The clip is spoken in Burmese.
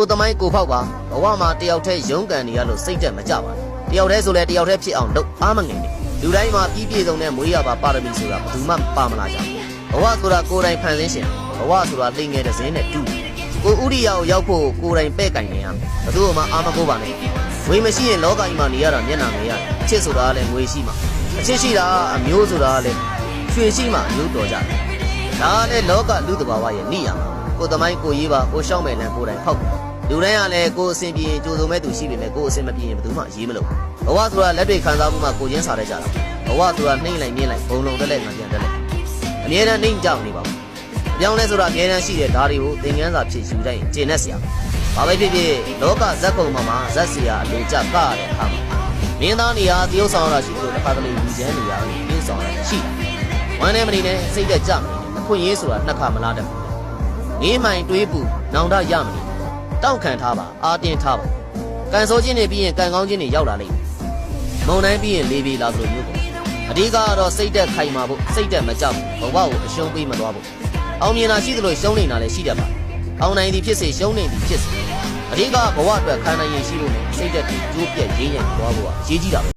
ကိုသမိုင်းကိုဖောက်ပါဘဝမှာတယောက်တည်းရုန်းကန်နေရလို့စိတ်တက်မကြပါနဲ့တယောက်တည်းဆိုလဲတယောက်တည်းဖြစ်အောင်လုပ်အားမငင်နဲ့လူတိုင်းမှာပြီးပြည့်စုံတဲ့မွေးရပါပါရမီဆိုတာဘယ်သူမှပါမလာကြဘူးဘဝဆိုတာကိုယ်တိုင်ဖန်ဆင်းရှင်ဘဝဆိုတာလိမ်ငယ်တဲ့ဇင်းနဲ့တူတယ်ကိုဥရိယကိုရောက်ဖို့ကိုယ်တိုင်ပဲ့ကင်နေရမယ်ဘယ်သူမှအာမကိုပါနဲ့ငွေမရှိရင်လောကကြီးမှာနေရတာမျက်နှာငယ်ရတယ်အချစ်ဆိုတာကလည်းငွေရှိမှအချစ်ရှိတာအမျိုးဆိုတာကလည်းရွှေရှိမှအမျိုးတော်ကြတယ်ဒါကလည်းလောကလူတဘာဝရဲ့နိယာမကိုသမိုင်းကိုရေးပါကိုရှောင်းမယ်လန်ကိုယ်တိုင်ဖောက် လူတိုင်းကလည်းကိုယ်အစဉ်ပြေရင်ကြိုးစုံမဲ့သူရှိပေမဲ့ကိုယ်အစဉ်မပြေရင်ဘယ်သူမှရေးမလို့ဘဝဆိုတာလက်တွေခံစားမှုမှကိုချင်းစားရကြတာဘဝဆိုတာနှိမ့်လိုက်မြင့်လိုက်ဘုံလုံးတက်လိုက်မှပြန်တက်လိုက်အမြဲတမ်းနှိမ့်ကြောက်နေပါဘူးအပြောင်းလဲဆိုတာအမြဲတမ်းရှိတဲ့ဓာတ်တွေကိုသင်ခန်းစာဖြစ်ယူတိုင်းကျင့်တတ်စရာဘာပဲဖြစ်ဖြစ်လောကဇက်ကုံမှာမှာဇက်စရာအလိုကြကရတဲ့အခါမှာမင်းသားနေရာတရုပ်ဆောင်ရတာရှိလို့တစ်ခါတလေလူချမ်းနေရာကိုပြင်းဆောင်ရတာရှိတယ်ဝမ်းနဲ့မနေနဲ့စိတ်သက်ကြမနေနဲ့အခွင့်အရေးဆိုတာနှစ်ခါမလားတတ်ဘူးငေးမှန်တွေးပူနောင်တရမနေ တောက်ခံထားပါအာတင်ထားပါကန်ဆိုးခြင်းတွေပြီးရင်ကန်ကောင်းခြင်းတွေရောက်လာလိမ့်မယ်မုံတိုင်းပြီးရင်လေးပြီးလာသလိုမျိုးပေါ့အဓိကကတော့စိတ်သက်ခိုင်မာဖို့စိတ်သက်မကြဘူးဘဝကိုအရှုံးပေးမသွားဘူးအောင်မြင်တာရှိသလိုရှုံးနေတာလည်းရှိတတ်ပါအောင်နိုင်သည်ဖြစ်စေရှုံးနေသည်ဖြစ်စေအဓိကဘဝအတွက်ခံနိုင်ရည်ရှိဖို့နဲ့စိတ်သက်ပြီးကျိုးပြက်ရင်းရည်သွားဖို့ကအရေးကြီးတာပဲ